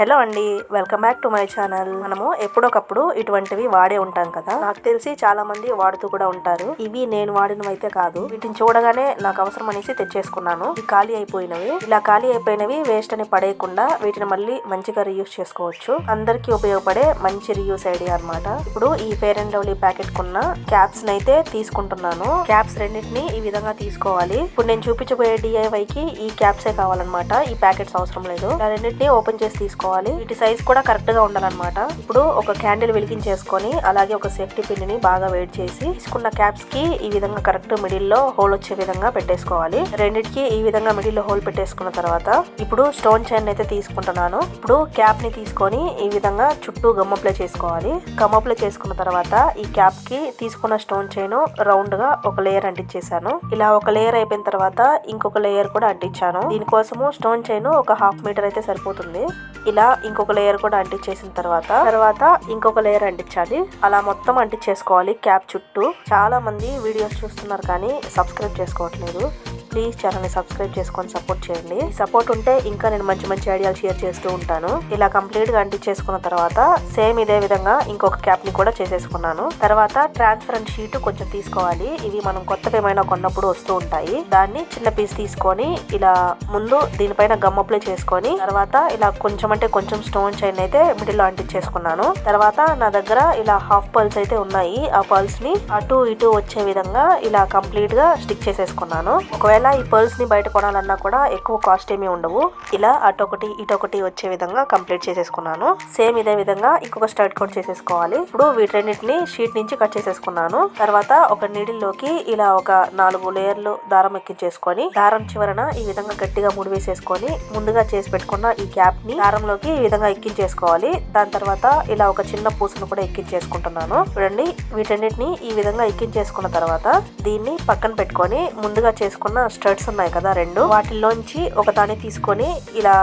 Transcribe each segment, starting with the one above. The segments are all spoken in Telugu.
హలో అండి welcome back to my channel. మనము ఎప్పుడొకప్పుడు ఇటువంటివి వాడే ఉంటాం కదా. నాకు తెలిసి చాలా మంది వాడుతూ కూడా ఉంటారు. ఇవి నేను వాడినవి అయితే కాదు. వీటిని చూడగానే నాకు అవసరం అనేసి తెచ్చేసుకున్నాను. ఇవి ఖాళీ అయిపోయినవి. ఇలా ఖాళీ అయిపోయినవి వేస్ట్ అని పడేయకుండా వీటిని మళ్ళీ మంచిగా రీయూస్ చేసుకోవచ్చు. అందరికీ ఉపయోగపడే మంచి రీయూస్ ఐడియా అన్నమాట. ఇప్పుడు ఈ ఫేర్ అండ్ లవ్లీ ప్యాకెట్ కున్న క్యాప్స్ అయితే తీసుకుంటున్నాను. క్యాప్స్ రెండింటిని ఈ విధంగా తీసుకోవాలి. ఇప్పుడు నేను చూపించబోయే డిఐవై కి ఈ క్యాప్సే కావాలన్నమాట. ఈ ప్యాకెట్స్ అవసరం లేదు. రెండింటిని ఓపెన్ చేసి తీసుకోవాలి వీటి సైజ్ కూడా కరెక్ట్గా ఉండాలన్నమాట. ఇప్పుడు ఒక క్యాండిల్ వెలిగించేసుకొని అలాగే ఒక సేఫ్టీ పిన్ని బాగా వెయిట్ చేసి తీసుకున్న క్యాప్స్కి ఈ విధంగా కరెక్ట్ మిడిల్లో హోల్ వచ్చే విధంగా పెట్టేసుకోవాలి. రెండింటికి ఈ విధంగా మిడిల్లో హోల్ పెట్టేసుకున్న తర్వాత ఇప్పుడు స్టోన్ చైన్ అయితే తీసుకుంటున్నాను. ఇప్పుడు క్యాప్ని తీసుకొని ఈ విధంగా చుట్టూ గమ్ అప్లై చేసుకోవాలి. గమ్ అప్లై చేసుకున్న తర్వాత ఈ క్యాప్కి తీసుకున్న స్టోన్ చైన్ రౌండ్గా ఒక లేయర్ అంటించేసాను ఇలా ఒక లేయర్ అయిపోయిన తర్వాత ఇంకొక లేయర్ కూడా అంటించాను. దీనికోసము స్టోన్ చైన్ ఒక హాఫ్ మీటర్ అయితే సరిపోతుంది. ఇలా ఇంకొక లేయర్ కూడా అంటించేసిన తర్వాత తర్వాత ఇంకొక లేయర్ అంటించాలి. అలా మొత్తం అంటించేసుకోవాలి క్యాప్ చుట్టూ చాలా మంది వీడియోస్ చూస్తున్నారు కానీ సబ్స్క్రైబ్ చేసుకోవట్లేదు. ప్లీజ్ ఛానల్ని సబ్స్క్రైబ్ చేసుకొని సపోర్ట్ చేయండి. సపోర్ట్ ఉంటే ఇంకా నేను మంచి మంచి ఐడియాలు షేర్ చేస్తూ ఉంటాను. ఇలా కంప్లీట్గా అంటించేసుకున్న తర్వాత సేమ్ ఇదే విధంగా ఇంకొక క్యాప్ని కూడా చేసేసుకున్నాను. తర్వాత ట్రాన్స్పరెంట్ షీట్ కొంచెం తీసుకోవాలి. ఇవి మనం కొత్తగా ఏమైనా కొన్నప్పుడు వస్తూ ఉంటాయి. దాన్ని చిన్న పీస్ తీసుకొని ఇలా ముందు దీనిపైన గమ్ అప్లై చేసుకొని తర్వాత ఇలా కొంచెం అంటే కొంచెం స్టోన్ చైన్ అయితే మిడిల్లో అంటించేసుకున్నాను. తర్వాత నా దగ్గర ఇలా హాఫ్ పర్ల్స్ అయితే ఉన్నాయి. ఆ పర్ల్స్ని అటు ఇటు వచ్చే విధంగా ఇలా కంప్లీట్గా స్టిక్ చేసేసుకున్నాను. ఒకవేళ ఈ పర్ల్స్ని బయట కొనాలన్నా కూడా ఎక్కువ కాస్ట్ ఏమీ ఉండవు. ఇలా అటొకటి ఇటొకటి వచ్చే విధంగా కంప్లీట్ చేసేసుకున్నాను. సేమ్ ఇదే విధంగా ఇంకొక స్ట్రైట్ కట్ చేసేసుకోవాలి. ఇప్పుడు వీటన్నిటిని షీట్ నుంచి కట్ చేసేసుకున్నాను. తర్వాత ఒక నీడిల్లోకి ఇలా ఒక నాలుగు లేయర్లు దారం ఎక్కించేసుకొని దారం చివరన ఈ విధంగా గట్టిగా ముడివేసేసుకొని ముందుగా చేసి పెట్టుకున్న ఈ క్యాప్ని దారంలోకి ఈ విధంగా ఎక్కించేసుకోవాలి. దాని తర్వాత ఇలా ఒక చిన్న పూసను కూడా ఎక్కించేసుకుంటున్నాను. చూడండి వీటన్నిటిని ఈ విధంగా ఎక్కించేసుకున్న తర్వాత దీన్ని పక్కన పెట్టుకొని ముందుగా చేసుకున్న స్టడ్స్ ఉన్నాయి కదా రెండు వాటిల్లోంచి ఒక దాన్ని తీసుకొని ఇలా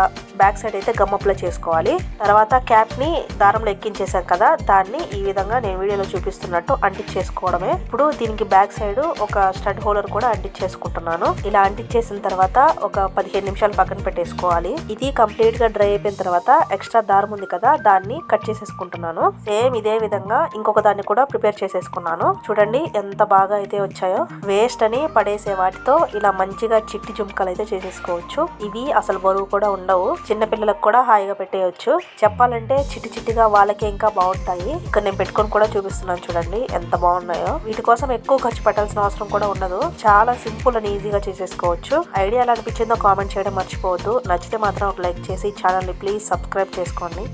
బ్యాక్ సైడ్ అయితే గమ్ అప్లై చేసుకోవాలి. తర్వాత క్యాప్ని దారంలో ఎక్కించేసాం కదా దాన్ని ఈ విధంగా నేను వీడియోలో చూపిస్తున్నట్టు అంటించేసుకోవడమే. ఇప్పుడు దీనికి బ్యాక్ సైడ్ ఒక స్టడ్ హోల్డర్ కూడా అంటించేసుకుంటున్నాను. ఇలా అంటించేసిన తర్వాత ఒక పదిహేను నిమిషాలు పక్కన పెట్టేసుకోవాలి. ఇది కంప్లీట్గా డ్రై అయిపోయిన తర్వాత ఎక్స్ట్రా దారం ఉంది కదా దాన్ని కట్ చేసేసుకుంటున్నాను. సేమ్ ఇదే విధంగా ఇంకొక దాన్ని కూడా ప్రిపేర్ చేసేసుకున్నాను. చూడండి ఎంత బాగా అయితే వచ్చాయో. వేస్ట్ అని పడేసే వాటితో ఇలా మంచిగా చిట్టి జుంకలు అయితే చేసేసుకోవచ్చు. ఇవి అసలు బరువు కూడా ఉండవు. చిన్న పిల్లలకు కూడా హాయిగా పెట్టేయచ్చు. చెప్పాలంటే చిట్టి చిట్టిగా వాళ్ళకి ఇంకా బాగుంటాయి. ఇక్కడ నేను పెట్టుకొని కూడా చూపిస్తున్నాను చూడండి ఎంత బాగున్నాయో. వీటి కోసం ఎక్కువ ఖర్చు పెట్టాల్సిన అవసరం కూడా ఉండదు. చాలా సింపుల్ అని ఈజీగా చేసేసుకోవచ్చు. ఐడియా ఎలా అనిపించిందో కామెంట్ చేయడం మర్చిపోవద్దు. నచ్చితే మాత్రం ఒక లైక్ చేసి ఛానల్ని ప్లీజ్ సబ్స్క్రైబ్ చేసుకోండి.